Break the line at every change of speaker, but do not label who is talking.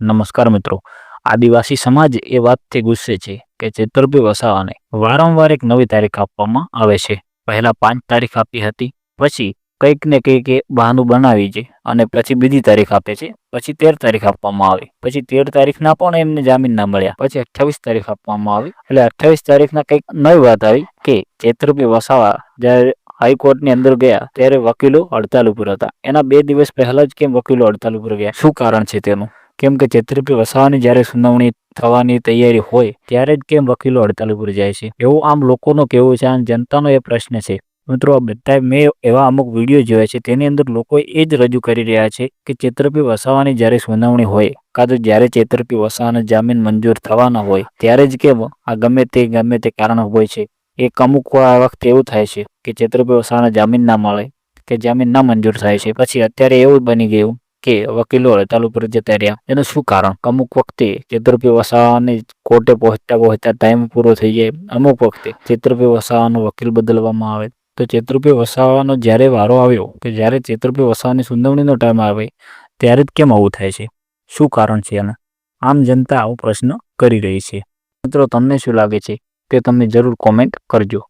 નમસ્કાર મિત્રો. આદિવાસી સમાજ એ વાતથી ગુસ્સે છે કે ચેતરભાઈ વસાવાને વારંવાર એક નવી તારીખ આપવામાં આવે છે. પહેલા પાંચ તારીખ આપી હતી, પછી કંઈક ને કંઈક એ બહાનું બનાવી છે અને પછી બીજી તારીખ આપે છે, પછી તેર તારીખ આપવામાં આવી, પછી તેર તારીખના પણ એમને જામીન ના મળ્યા, પછી અઠ્યાવીસ તારીખ આપવામાં આવી. એટલે અઠ્યાવીસ તારીખના કંઈક નવી વાત આવી કે ચેતરપી વસાવા જ્યારે હાઈકોર્ટની અંદર ગયા ત્યારે વકીલો હડતાલ ઉપર હતા. એના બે દિવસ પહેલા જ કેમ વકીલો હડતાલ ઉપર ગયા? શું કારણ છે તેનું? કેમ કે ચેતરભાઈ વસાવાની જ્યારે સુનાવણી થવાની તૈયારી હોય, ત્યારે જ કેમ વકીલો હડતાલ ઉપર જાય છે? એવું આમ લોકોનો કહેવું છે અને જનતાનો એ પ્રશ્ન છે. મિત્રો બધા મેં એવા અમુક વીડિયો જોયા છે, તેની અંદર લોકો એ જ રજૂ કરી રહ્યા છે કે ચેતરભાઈ વસાવાની જ્યારે સુનાવણી હોય, કાં તો જ્યારે ચેતરભાઈ વસાવાના જામીન મંજૂર થવાના હોય, ત્યારે જ કેમ આ ગમે તે ગમે તે કારણ હોય છે? એક અમુક વખતે એવું થાય છે કે ચેતરભાઈ વસાવાના જામીન ના મળે, કે જામીન ના મંજૂર થાય છે. પછી અત્યારે એવું બની ગયું કે વકીલો હડતાલ ઉપર જતા રહ્યા એનું શું કારણ? અમુક વખતે ચેતરભાઈ વસાવાની કોર્ટે પહોંચતા પહોંચતા ટાઈમ પૂરો થઈ જાય. અમુક વખતે ચેતરભાઈ વસાવાનો વકીલ બદલવામાં આવે. તો ચેતરૂપે વસાવાનો જ્યારે વારો આવ્યો કે જ્યારે ચેતરૂપે વસાવાની સુંદવણીનો ટાઈમ આવે, ત્યારે જ કેમ આવું થાય છે? શું કારણ છે એના આમ જનતા આવો પ્રશ્ન કરી રહી છે. મિત્રો, તમને શું લાગે છે તે તમને જરૂર કોમેન્ટ કરજો.